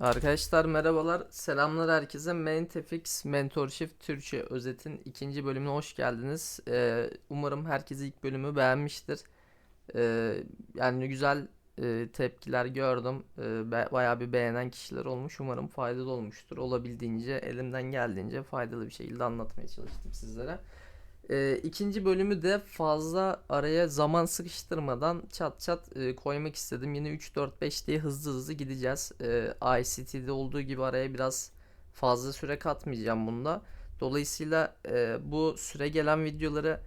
Arkadaşlar merhabalar. Selamlar herkese. Mentefix Mentorship Türkçe özetin ikinci bölümüne hoş geldiniz. Ee, umarım herkes ilk bölümü beğenmiştir. Ee, yani güzel e, tepkiler gördüm. Ee, be- bayağı bir beğenen kişiler olmuş. Umarım faydalı olmuştur. Olabildiğince elimden geldiğince faydalı bir şekilde anlatmaya çalıştım sizlere. Ee, ikinci bölümü de fazla araya zaman sıkıştırmadan çat çat e, koymak istedim. Yine 3 4 5 diye hızlı hızlı gideceğiz. Ee, ICT'de olduğu gibi araya biraz fazla süre katmayacağım bunda. Dolayısıyla e, bu süre gelen videoları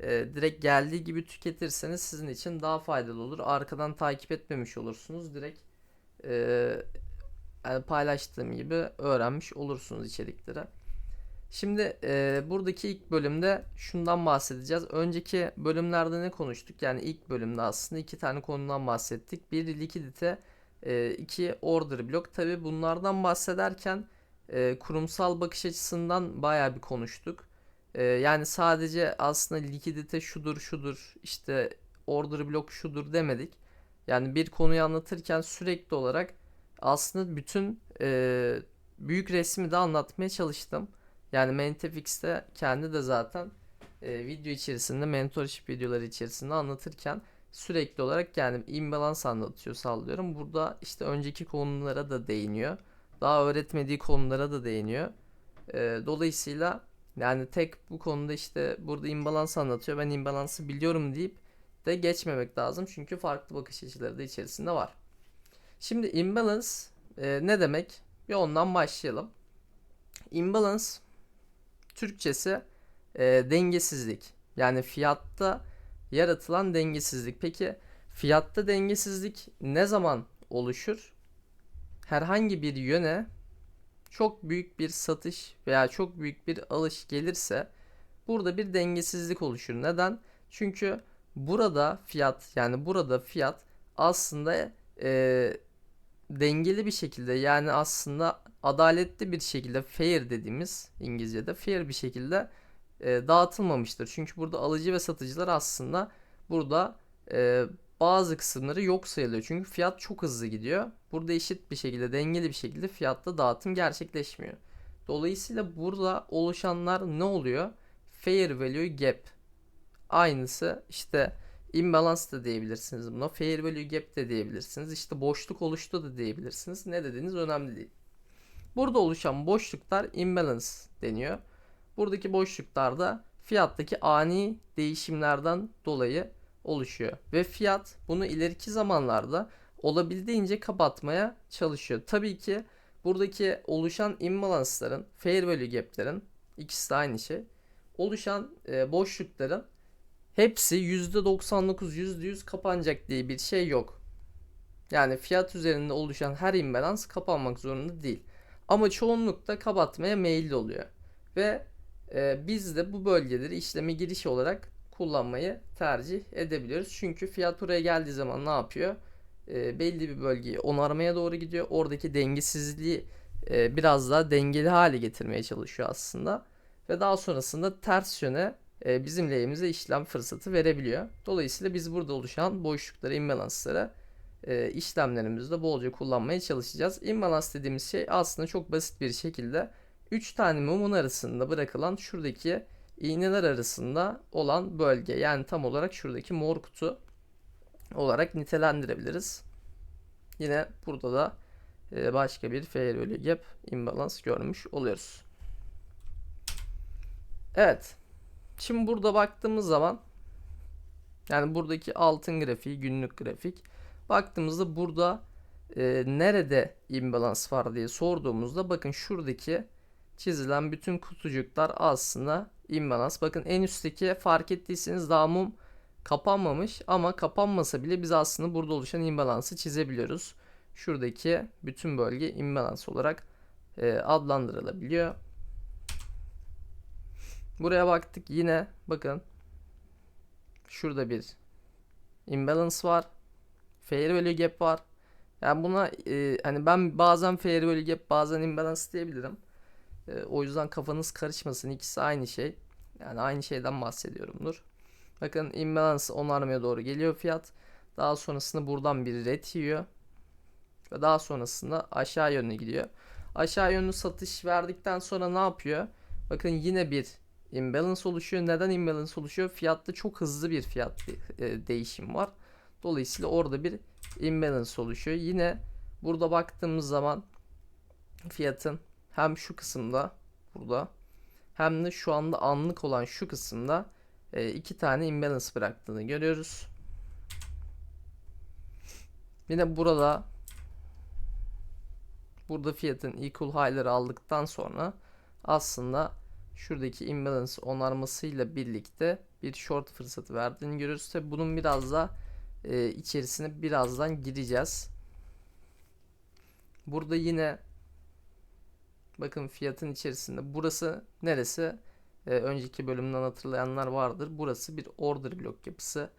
e, direkt geldiği gibi tüketirseniz sizin için daha faydalı olur. Arkadan takip etmemiş olursunuz. Direkt e, yani paylaştığım gibi öğrenmiş olursunuz içerikleri. Şimdi e, buradaki ilk bölümde şundan bahsedeceğiz. Önceki bölümlerde ne konuştuk? Yani ilk bölümde aslında iki tane konudan bahsettik. Bir likidite, e, iki order block. Tabi bunlardan bahsederken e, kurumsal bakış açısından bayağı bir konuştuk. E, yani sadece aslında likidite şudur şudur işte order block şudur demedik. Yani bir konuyu anlatırken sürekli olarak aslında bütün e, büyük resmi de anlatmaya çalıştım. Yani Mentefix'te kendi de zaten e, video içerisinde mentorship videoları içerisinde anlatırken sürekli olarak yani imbalans anlatıyor sallıyorum. Burada işte önceki konulara da değiniyor. Daha öğretmediği konulara da değiniyor. E, dolayısıyla yani tek bu konuda işte burada imbalans anlatıyor. Ben imbalansı biliyorum deyip de geçmemek lazım. Çünkü farklı bakış açıları da içerisinde var. Şimdi imbalance e, ne demek? Bir ondan başlayalım. Imbalance Türkçesi e, dengesizlik. Yani fiyatta yaratılan dengesizlik. Peki fiyatta dengesizlik ne zaman oluşur? Herhangi bir yöne çok büyük bir satış veya çok büyük bir alış gelirse burada bir dengesizlik oluşur. Neden? Çünkü burada fiyat yani burada fiyat aslında e, dengeli bir şekilde yani aslında adaletli bir şekilde fair dediğimiz İngilizce'de fair bir şekilde e, dağıtılmamıştır. Çünkü burada alıcı ve satıcılar aslında burada e, bazı kısımları yok sayılıyor. Çünkü fiyat çok hızlı gidiyor. Burada eşit bir şekilde dengeli bir şekilde fiyatta dağıtım gerçekleşmiyor. Dolayısıyla burada oluşanlar ne oluyor? Fair value gap. Aynısı işte imbalance da diyebilirsiniz buna. Fair value gap de diyebilirsiniz. İşte boşluk oluştu da diyebilirsiniz. Ne dediğiniz önemli değil. Burada oluşan boşluklar imbalance deniyor. Buradaki boşluklarda fiyattaki ani değişimlerden dolayı oluşuyor. Ve fiyat bunu ileriki zamanlarda olabildiğince kapatmaya çalışıyor. Tabii ki buradaki oluşan imbalance'ların, fair value gap'lerin ikisi de aynı şey. Oluşan e, boşlukların hepsi %99, %100 kapanacak diye bir şey yok. Yani fiyat üzerinde oluşan her imbalans kapanmak zorunda değil. Ama çoğunlukla kapatmaya meyilli oluyor. Ve e, biz de bu bölgeleri işleme giriş olarak kullanmayı tercih edebiliyoruz. Çünkü fiyat buraya geldiği zaman ne yapıyor? E, belli bir bölgeyi onarmaya doğru gidiyor. Oradaki dengesizliği e, biraz daha dengeli hale getirmeye çalışıyor aslında. Ve daha sonrasında ters yöne e, bizim lehimize işlem fırsatı verebiliyor. Dolayısıyla biz burada oluşan boşlukları, imbalansları e, işlemlerimizde bolca kullanmaya çalışacağız. Imbalance dediğimiz şey aslında çok basit bir şekilde 3 tane mumun arasında bırakılan şuradaki iğneler arasında olan bölge. Yani tam olarak şuradaki mor kutu olarak nitelendirebiliriz. Yine burada da e, başka bir fair value gap imbalance görmüş oluyoruz. Evet. Şimdi burada baktığımız zaman yani buradaki altın grafiği, günlük grafik baktığımızda burada e, nerede imbalans var diye sorduğumuzda bakın şuradaki çizilen bütün kutucuklar aslında imbalans. Bakın en üstteki fark ettiyseniz daha mum kapanmamış ama kapanmasa bile biz aslında burada oluşan imbalansı çizebiliyoruz. Şuradaki bütün bölge imbalans olarak e, adlandırılabiliyor. Buraya baktık yine bakın şurada bir imbalance var. Fair value gap var. Yani buna e, hani ben bazen fair value gap bazen imbalance diyebilirim. E, o yüzden kafanız karışmasın. İkisi aynı şey. Yani aynı şeyden bahsediyorumdur. Bakın imbalance onarmaya doğru geliyor fiyat. Daha sonrasında buradan bir red yiyor. ve daha sonrasında aşağı yönlü gidiyor. Aşağı yönlü satış verdikten sonra ne yapıyor? Bakın yine bir imbalance oluşuyor. Neden imbalance oluşuyor? Fiyatta çok hızlı bir fiyat e, değişim var. Dolayısıyla orada bir imbalance oluşuyor. Yine burada baktığımız zaman fiyatın hem şu kısımda burada hem de şu anda anlık olan şu kısımda e, iki tane imbalance bıraktığını görüyoruz. Yine burada burada fiyatın equal high'ları aldıktan sonra aslında şuradaki imbalance onarmasıyla birlikte bir short fırsatı verdiğini görüyoruz. Tabi bunun biraz da e, içerisine birazdan gireceğiz. Burada yine bakın fiyatın içerisinde burası neresi? E, önceki bölümden hatırlayanlar vardır. Burası bir order blok yapısı.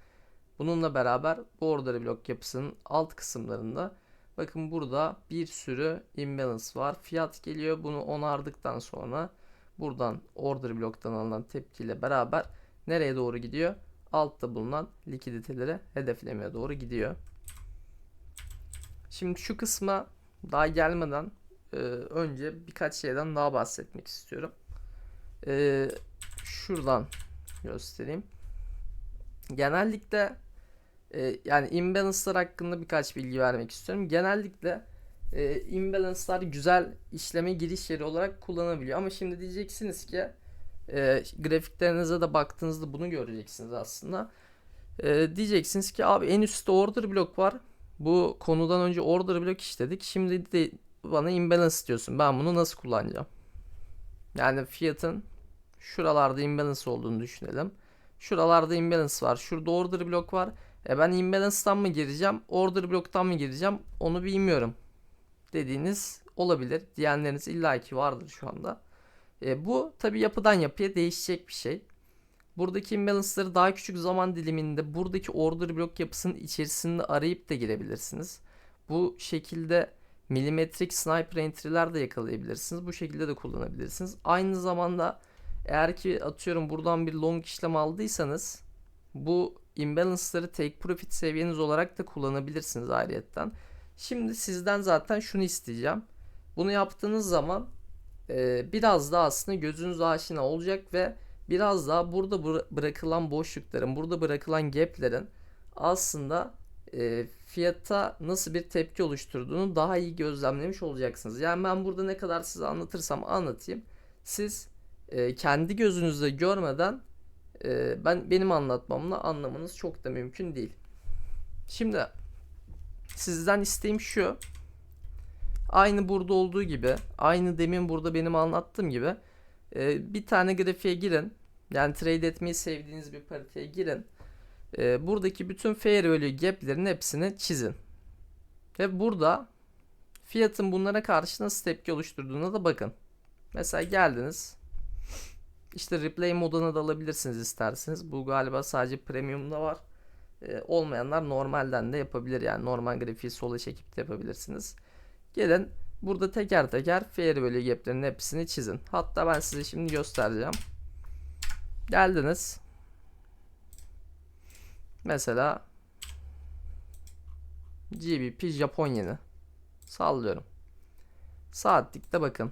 Bununla beraber bu order blok yapısının alt kısımlarında bakın burada bir sürü imbalance var. Fiyat geliyor. Bunu onardıktan sonra buradan order bloktan alınan tepkiyle beraber nereye doğru gidiyor? Altta bulunan likiditeleri hedeflemeye doğru gidiyor. Şimdi şu kısma daha gelmeden e, önce birkaç şeyden daha bahsetmek istiyorum. E, şuradan göstereyim. Genellikle e, yani imbalance'lar hakkında birkaç bilgi vermek istiyorum. Genellikle e, imbalance'lar güzel işleme giriş yeri olarak kullanabiliyor. Ama şimdi diyeceksiniz ki e, grafiklerinize de baktığınızda bunu göreceksiniz aslında. E, diyeceksiniz ki abi en üstte order blok var. Bu konudan önce order blok işledik. Şimdi de bana imbalance diyorsun. Ben bunu nasıl kullanacağım? Yani fiyatın şuralarda imbalance olduğunu düşünelim. Şuralarda imbalance var. Şurada order blok var. E ben imbalance'tan mı gireceğim? Order bloktan mı gireceğim? Onu bilmiyorum. Dediğiniz olabilir. Diyenleriniz illaki vardır şu anda. E, bu tabi yapıdan yapıya değişecek bir şey. Buradaki imbalance'ları daha küçük zaman diliminde buradaki order blok yapısının içerisinde arayıp da girebilirsiniz. Bu şekilde milimetrik sniper entry'ler de yakalayabilirsiniz. Bu şekilde de kullanabilirsiniz. Aynı zamanda eğer ki atıyorum buradan bir long işlem aldıysanız bu imbalance'ları take profit seviyeniz olarak da kullanabilirsiniz ayrıyetten. Şimdi sizden zaten şunu isteyeceğim. Bunu yaptığınız zaman e, biraz daha aslında gözünüz aşina olacak ve biraz daha burada bırakılan boşlukların, burada bırakılan gaplerin aslında e, fiyata nasıl bir tepki oluşturduğunu daha iyi gözlemlemiş olacaksınız. Yani ben burada ne kadar size anlatırsam anlatayım. Siz e, kendi gözünüzle görmeden e, ben benim anlatmamla anlamanız çok da mümkün değil. Şimdi sizden isteğim şu. Aynı burada olduğu gibi, aynı demin burada benim anlattığım gibi e, bir tane grafiğe girin. Yani trade etmeyi sevdiğiniz bir pariteye girin. E, buradaki bütün fair value gap'lerin hepsini çizin. Ve burada fiyatın bunlara karşı nasıl tepki oluşturduğuna da bakın. Mesela geldiniz. İşte replay moduna da alabilirsiniz isterseniz. Bu galiba sadece premium'da var. Ee, olmayanlar normalden de yapabilir. Yani normal grafiği sola çekip de yapabilirsiniz. Gelin burada teker teker fair value gap'lerin hepsini çizin. Hatta ben size şimdi göstereceğim. Geldiniz. Mesela GBP Japon yeni. Sallıyorum. Saatlikte bakın.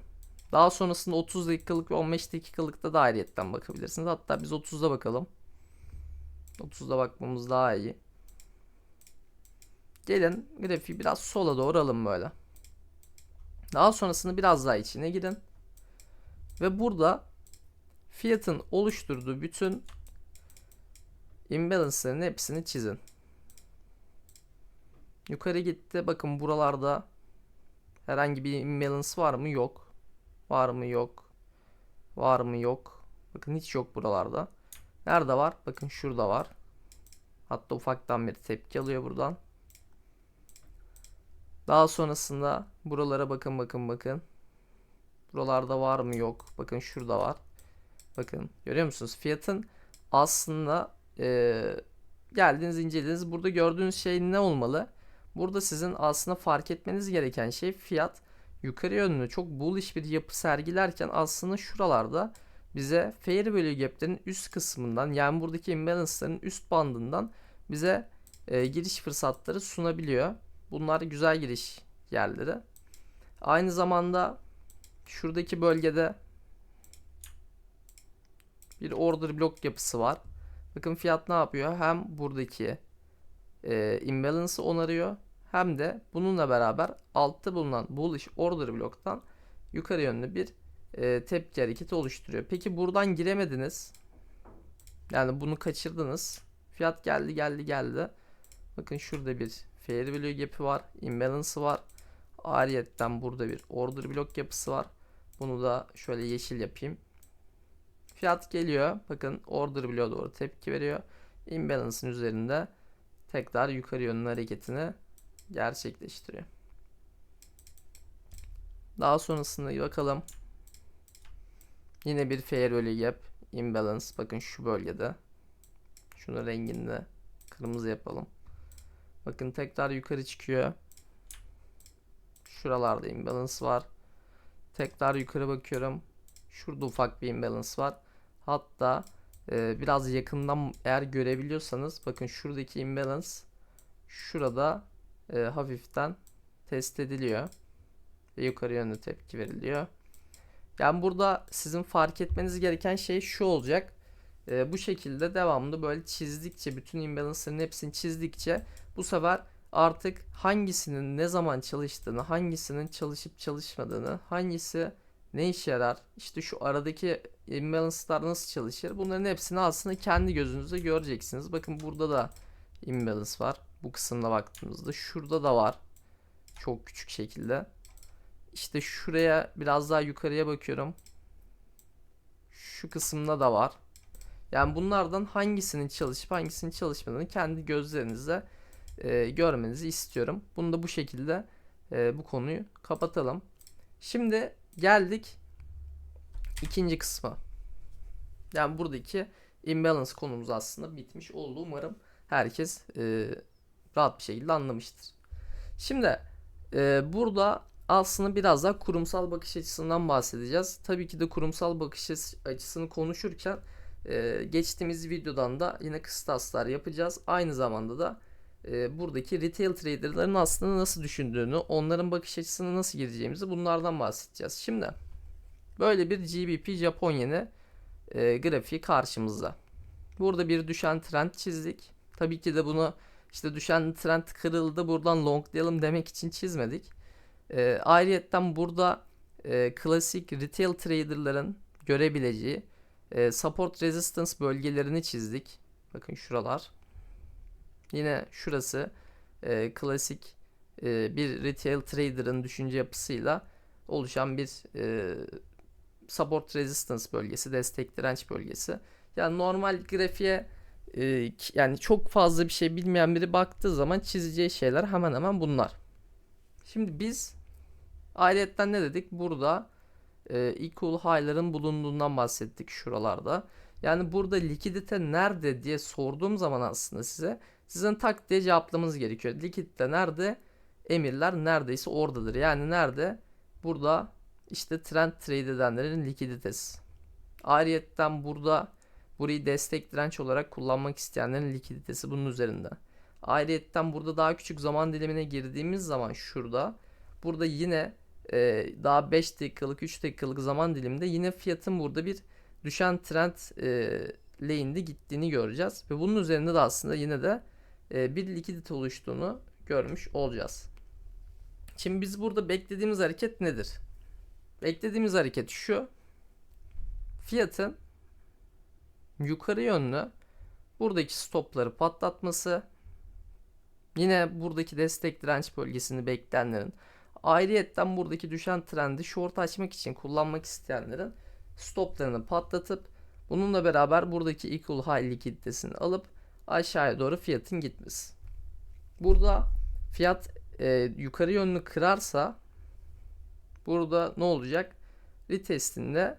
Daha sonrasında 30 dakikalık ve 15 dakikalıkta da ayrıyetten bakabilirsiniz. Hatta biz 30'da bakalım. 30'da bakmamız daha iyi. Gelin grafiği biraz sola doğru alın böyle. Daha sonrasında biraz daha içine girin. Ve burada fiyatın oluşturduğu bütün imbalance'ların hepsini çizin. Yukarı gitti. Bakın buralarda herhangi bir imbalance var mı? Yok. Var mı? Yok. Var mı? Yok. Bakın hiç yok buralarda. Nerede var? Bakın şurada var. Hatta ufaktan bir tepki alıyor buradan. Daha sonrasında buralara bakın bakın bakın. Buralarda var mı? Yok. Bakın şurada var. Bakın görüyor musunuz? Fiyatın aslında e, geldiniz incelediniz. Burada gördüğünüz şey ne olmalı? Burada sizin aslında fark etmeniz gereken şey fiyat yukarı yönlü çok bullish bir yapı sergilerken aslında şuralarda bize fair value gap'lerin üst kısmından yani buradaki imbalance'ların üst bandından bize e, giriş fırsatları sunabiliyor. Bunlar güzel giriş yerleri. Aynı zamanda şuradaki bölgede bir order block yapısı var. Bakın fiyat ne yapıyor? Hem buradaki e, imbalance'ı onarıyor hem de bununla beraber altta bulunan bullish order block'tan yukarı yönlü bir e, tepki hareketi oluşturuyor. Peki buradan giremediniz. Yani bunu kaçırdınız. Fiyat geldi geldi geldi. Bakın şurada bir fair value gap'i var. Imbalance'ı var. Ariyetten burada bir order block yapısı var. Bunu da şöyle yeşil yapayım. Fiyat geliyor. Bakın order block'a doğru tepki veriyor. Imbalance'ın üzerinde tekrar yukarı yönlü hareketini gerçekleştiriyor. Daha sonrasında bakalım. Yine bir fair value gap imbalance. Bakın şu bölgede. Şunu renginde kırmızı yapalım. Bakın tekrar yukarı çıkıyor. Şuralarda imbalance var. Tekrar yukarı bakıyorum. Şurada ufak bir imbalance var. Hatta e, biraz yakından eğer görebiliyorsanız bakın şuradaki imbalance şurada e, hafiften test ediliyor. Ve yukarı yönlü tepki veriliyor. Yani burada sizin fark etmeniz gereken şey şu olacak. E, bu şekilde devamlı böyle çizdikçe bütün imbalance'ların hepsini çizdikçe bu sefer artık hangisinin ne zaman çalıştığını, hangisinin çalışıp çalışmadığını, hangisi ne işe yarar, işte şu aradaki imbalance'lar nasıl çalışır bunların hepsini aslında kendi gözünüzde göreceksiniz. Bakın burada da imbalance var. Bu kısımda baktığımızda şurada da var. Çok küçük şekilde. İşte şuraya biraz daha yukarıya bakıyorum. Şu kısımda da var. Yani bunlardan hangisinin çalışıp hangisinin çalışmadığını kendi gözlerinizle e, görmenizi istiyorum. Bunu da bu şekilde e, bu konuyu kapatalım. Şimdi geldik ikinci kısma. Yani buradaki imbalance konumuz aslında bitmiş oldu. Umarım herkes e, rahat bir şekilde anlamıştır. Şimdi e, burada aslında biraz daha kurumsal bakış açısından bahsedeceğiz. Tabii ki de kurumsal bakış açısını konuşurken e, geçtiğimiz videodan da yine kıstaslar yapacağız. Aynı zamanda da e, buradaki retail traderların aslında nasıl düşündüğünü, onların bakış açısına nasıl gireceğimizi bunlardan bahsedeceğiz. Şimdi böyle bir GBP Japon yeni e, grafiği karşımızda. Burada bir düşen trend çizdik. Tabii ki de bunu işte düşen trend kırıldı buradan longlayalım demek için çizmedik. E, ayrıyetten burada e, klasik retail traderların görebileceği e, support resistance bölgelerini çizdik. Bakın şuralar. Yine şurası e, klasik e, bir retail trader'ın düşünce yapısıyla oluşan bir e, support resistance bölgesi, destek direnç bölgesi. Yani normal grafiğe e, yani çok fazla bir şey bilmeyen biri baktığı zaman çizeceği şeyler hemen hemen bunlar. Şimdi biz ayrıyetten ne dedik? Burada e, equal high'ların bulunduğundan bahsettik şuralarda. Yani burada likidite nerede diye sorduğum zaman aslında size sizin tak diye cevaplamanız gerekiyor. Likidite nerede? Emirler neredeyse oradadır. Yani nerede? Burada işte trend trade edenlerin likiditesi. Ayrıyetten burada burayı destek direnç olarak kullanmak isteyenlerin likiditesi bunun üzerinde. Ayrıyetten burada daha küçük zaman dilimine girdiğimiz zaman şurada burada yine e, daha 5 dakikalık 3 dakikalık zaman diliminde yine fiyatın burada bir düşen trend e, lane'de gittiğini göreceğiz. Ve bunun üzerinde de aslında yine de e, bir likidite oluştuğunu görmüş olacağız. Şimdi biz burada beklediğimiz hareket nedir? Beklediğimiz hareket şu. Fiyatın yukarı yönlü buradaki stopları patlatması yine buradaki destek direnç bölgesini bekleyenlerin ayrıyetten buradaki düşen trendi short açmak için kullanmak isteyenlerin stoplarını patlatıp bununla beraber buradaki equal high likiditesini alıp aşağıya doğru fiyatın gitmesi. Burada fiyat e, yukarı yönlü kırarsa burada ne olacak? Retestinde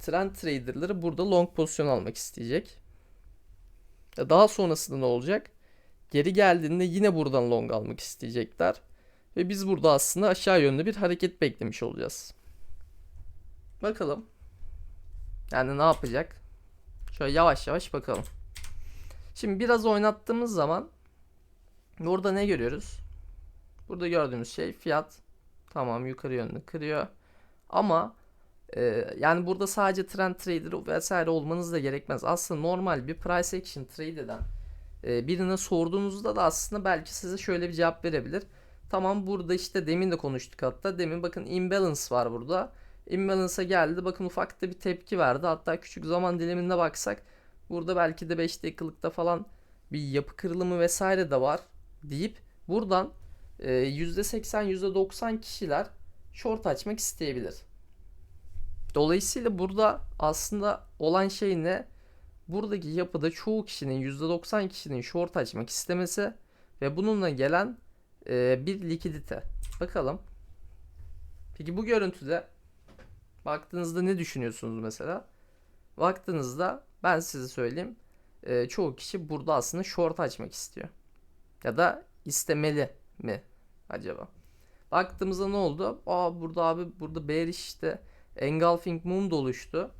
trend traderları burada long pozisyon almak isteyecek. Daha sonrasında ne olacak? Geri geldiğinde yine buradan long almak isteyecekler. Ve biz burada aslında aşağı yönlü bir hareket beklemiş olacağız. Bakalım. Yani ne yapacak? Şöyle yavaş yavaş bakalım. Şimdi biraz oynattığımız zaman burada ne görüyoruz? Burada gördüğümüz şey fiyat. Tamam yukarı yönlü kırıyor. Ama e, yani burada sadece trend trader vesaire olmanız da gerekmez. Aslında normal bir price action trade eden e, birine sorduğunuzda da aslında belki size şöyle bir cevap verebilir. Tamam burada işte demin de konuştuk hatta. Demin bakın imbalance var burada. Imbalance'a geldi. Bakın ufak da bir tepki verdi. Hatta küçük zaman diliminde baksak burada belki de 5 dakikalıkta falan bir yapı kırılımı vesaire de var deyip buradan e, %80 %90 kişiler short açmak isteyebilir. Dolayısıyla burada aslında olan şey ne? Buradaki yapıda çoğu kişinin %90 kişinin short açmak istemesi ve bununla gelen e, bir likidite. Bakalım. Peki bu görüntüde baktığınızda ne düşünüyorsunuz mesela? Baktığınızda ben size söyleyeyim. E, çoğu kişi burada aslında short açmak istiyor. Ya da istemeli mi acaba? Baktığımızda ne oldu? Aa burada abi burada bearish işte engulfing mum da oluştu.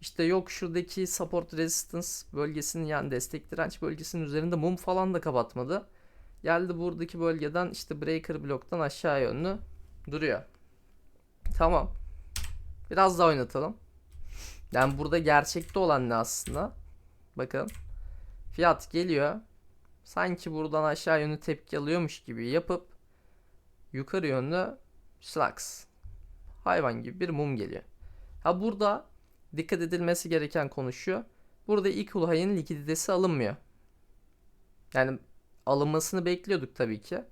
İşte yok şuradaki support resistance bölgesinin yani destek direnç bölgesinin üzerinde mum falan da kapatmadı. Geldi buradaki bölgeden işte breaker bloktan aşağı yönlü duruyor. Tamam. Biraz daha oynatalım. Yani burada gerçekte olan ne aslında? Bakın. Fiyat geliyor. Sanki buradan aşağı yönlü tepki alıyormuş gibi yapıp yukarı yönlü slugs. Hayvan gibi bir mum geliyor. Ha burada dikkat edilmesi gereken konu şu. Burada ilk Ulhay'ın likiditesi alınmıyor. Yani alınmasını bekliyorduk tabii ki.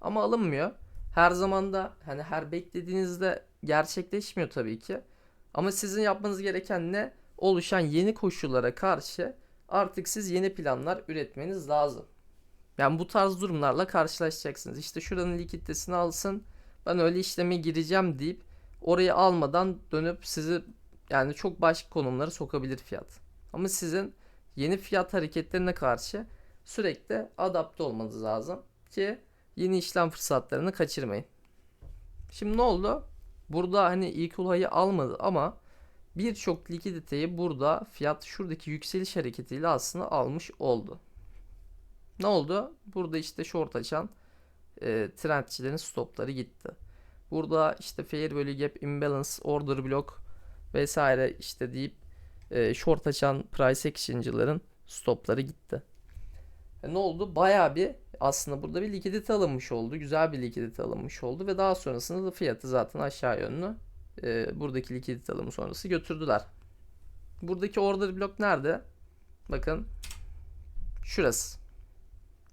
Ama alınmıyor. Her zaman da hani her beklediğinizde gerçekleşmiyor tabii ki. Ama sizin yapmanız gereken ne? Oluşan yeni koşullara karşı artık siz yeni planlar üretmeniz lazım. Yani bu tarz durumlarla karşılaşacaksınız. İşte şuranın likiditesini alsın. Ben öyle işleme gireceğim deyip orayı almadan dönüp sizi yani çok başka konumlara sokabilir fiyat. Ama sizin yeni fiyat hareketlerine karşı sürekli adapte olmanız lazım ki yeni işlem fırsatlarını kaçırmayın. Şimdi ne oldu? Burada hani ilk olayı almadı ama birçok likiditeyi burada fiyat şuradaki yükseliş hareketiyle aslında almış oldu. Ne oldu? Burada işte short açan e, trendçilerin stopları gitti. Burada işte fair value gap imbalance order block vesaire işte deyip e, short açan price action'cıların stopları gitti. E, ne oldu? Bayağı bir aslında burada bir likidite alınmış oldu. Güzel bir likidite alınmış oldu ve daha sonrasında da fiyatı zaten aşağı yönlü e, buradaki likidite alımı sonrası götürdüler. Buradaki order block nerede? Bakın şurası.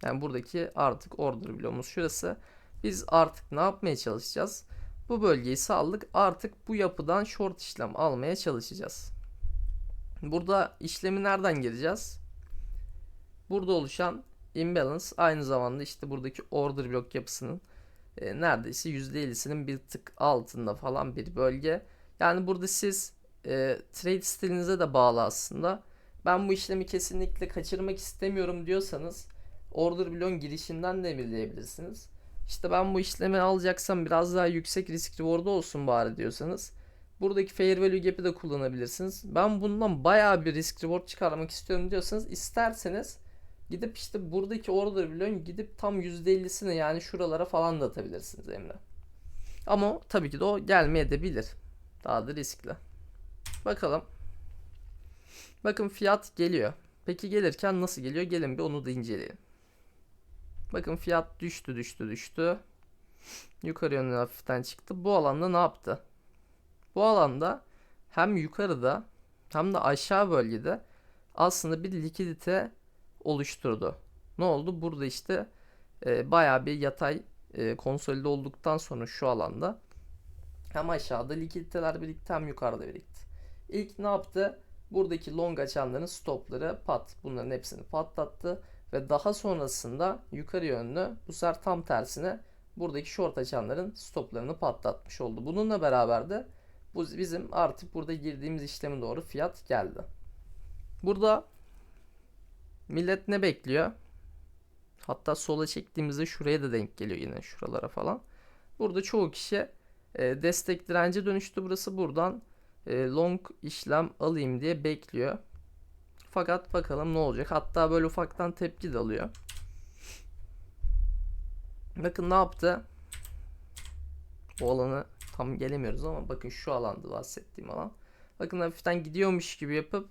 Yani buradaki artık order bloğumuz şurası. Biz artık ne yapmaya çalışacağız? Bu bölgeyi saldık. Artık bu yapıdan short işlem almaya çalışacağız. Burada işlemi nereden gireceğiz? Burada oluşan imbalance aynı zamanda işte buradaki order blok yapısının e, neredeyse %50'sinin bir tık altında falan bir bölge. Yani burada siz e, trade stilinize de bağlı aslında. Ben bu işlemi kesinlikle kaçırmak istemiyorum diyorsanız order bloğun girişinden de belirleyebilirsiniz. İşte ben bu işlemi alacaksam biraz daha yüksek risk reward'u olsun bari diyorsanız buradaki fair value gap'i de kullanabilirsiniz. Ben bundan bayağı bir risk reward çıkarmak istiyorum diyorsanız isterseniz gidip işte buradaki order bloğun gidip tam %50'sini yani şuralara falan da atabilirsiniz Emre. Ama tabii ki de o gelmeye de. Daha da riskli. Bakalım. Bakın fiyat geliyor. Peki gelirken nasıl geliyor? Gelin bir onu da inceleyelim. Bakın fiyat düştü düştü düştü. Yukarı yönlü hafiften çıktı. Bu alanda ne yaptı? Bu alanda hem yukarıda hem de aşağı bölgede aslında bir likidite oluşturdu. Ne oldu? Burada işte e, bayağı bir yatay e, konsolide olduktan sonra şu alanda hem aşağıda likiditeler birikti hem yukarıda birikti. İlk ne yaptı? Buradaki long açanların stopları pat. Bunların hepsini patlattı. Ve daha sonrasında yukarı yönlü bu sefer tam tersine buradaki short açanların stoplarını patlatmış oldu. Bununla beraber de bu bizim artık burada girdiğimiz işleme doğru fiyat geldi. Burada millet ne bekliyor? Hatta sola çektiğimizde şuraya da denk geliyor yine şuralara falan. Burada çoğu kişi e, destek dirence dönüştü burası buradan e, long işlem alayım diye bekliyor. Fakat bakalım ne olacak. Hatta böyle ufaktan tepki de alıyor. Bakın ne yaptı? O alanı tam gelemiyoruz ama bakın şu alanda bahsettiğim alan. Bakın hafiften gidiyormuş gibi yapıp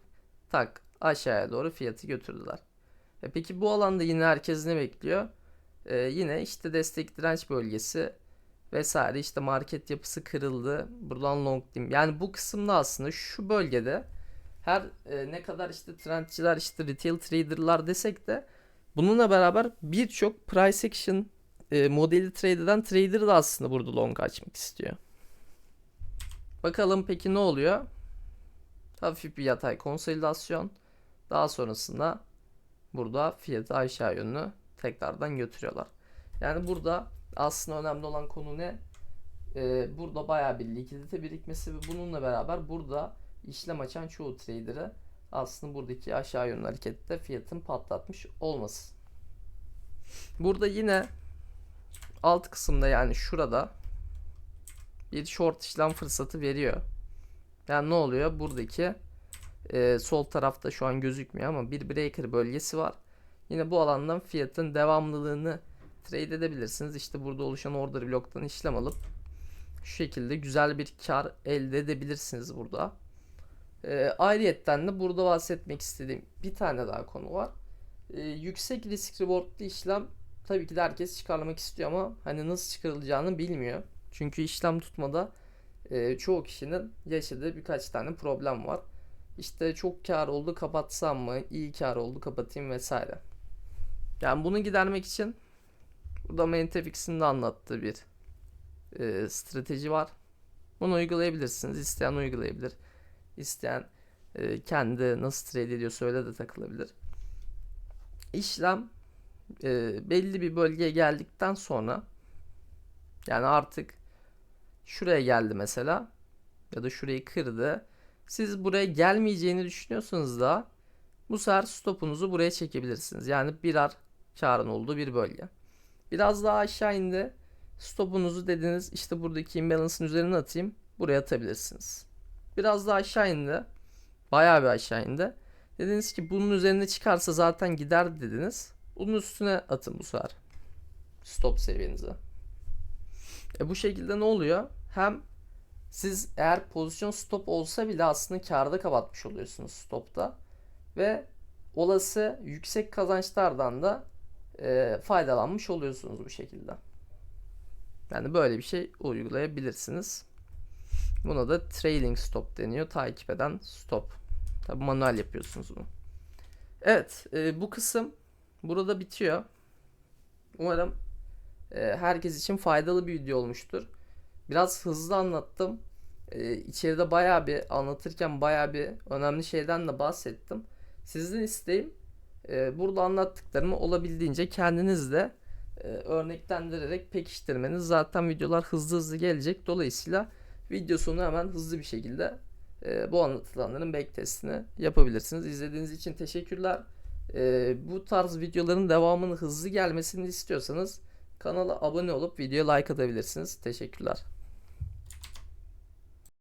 tak aşağıya doğru fiyatı götürdüler. E peki bu alanda yine herkes ne bekliyor? E, yine işte destek direnç bölgesi vesaire işte market yapısı kırıldı. Buradan long dim. Yani bu kısımda aslında şu bölgede her e, ne kadar işte trendçiler işte retail traderlar desek de bununla beraber birçok price action e, modeli trade eden trader da aslında burada long açmak istiyor. Bakalım peki ne oluyor? Hafif bir yatay konsolidasyon. Daha sonrasında burada fiyatı aşağı yönlü tekrardan götürüyorlar. Yani burada aslında önemli olan konu ne? Ee, burada bayağı bir likidite birikmesi ve bununla beraber burada işlem açan çoğu trader'ı aslında buradaki aşağı yönlü harekette fiyatın patlatmış olması. Burada yine alt kısımda yani şurada bir short işlem fırsatı veriyor. Yani ne oluyor? Buradaki e, sol tarafta şu an gözükmüyor ama bir breaker bölgesi var. Yine bu alandan fiyatın devamlılığını trade edebilirsiniz. İşte burada oluşan order bloktan işlem alıp şu şekilde güzel bir kar elde edebilirsiniz burada. E, ayrıyetten de burada bahsetmek istediğim bir tane daha konu var. E, yüksek risk rewardlı işlem tabii ki de herkes çıkarmak istiyor ama hani nasıl çıkarılacağını bilmiyor. Çünkü işlem tutmada e, çoğu kişinin yaşadığı birkaç tane problem var. İşte çok kar oldu kapatsam mı, iyi kar oldu kapatayım vesaire. Yani bunu gidermek için burada Mentefix'in de anlattığı bir e, strateji var. Bunu uygulayabilirsiniz. İsteyen uygulayabilir. İsteyen e, kendi nasıl trade ediyorsa öyle de takılabilir. İşlem e, belli bir bölgeye geldikten sonra yani artık şuraya geldi mesela ya da şurayı kırdı. Siz buraya gelmeyeceğini düşünüyorsanız da bu sefer stopunuzu buraya çekebilirsiniz. Yani birer karın olduğu bir bölge. Biraz daha aşağı indi. Stopunuzu dediniz işte buradaki imbalance'ın üzerine atayım. Buraya atabilirsiniz. Biraz daha aşağı indi. Bayağı bir aşağı indi. Dediniz ki bunun üzerine çıkarsa zaten gider dediniz. Bunun üstüne atın bu sefer. Stop seviyenize. E bu şekilde ne oluyor? Hem siz eğer pozisyon stop olsa bile aslında karda kapatmış oluyorsunuz stopta. Ve olası yüksek kazançlardan da e, faydalanmış oluyorsunuz bu şekilde. Yani böyle bir şey uygulayabilirsiniz. Buna da trailing stop deniyor. Takip eden stop. Tabi manuel yapıyorsunuz bunu. Evet e, bu kısım burada bitiyor. Umarım e, herkes için faydalı bir video olmuştur. Biraz hızlı anlattım. E, içeride bayağı bir anlatırken bayağı bir önemli şeyden de bahsettim. Sizden isteğim e, burada anlattıklarımı olabildiğince kendiniz de e, örneklendirerek pekiştirmeniz. Zaten videolar hızlı hızlı gelecek. Dolayısıyla video sonu hemen hızlı bir şekilde e, bu anlatılanların backtestini yapabilirsiniz. İzlediğiniz için teşekkürler. E, bu tarz videoların devamını hızlı gelmesini istiyorsanız kanala abone olup videoya like atabilirsiniz. Teşekkürler.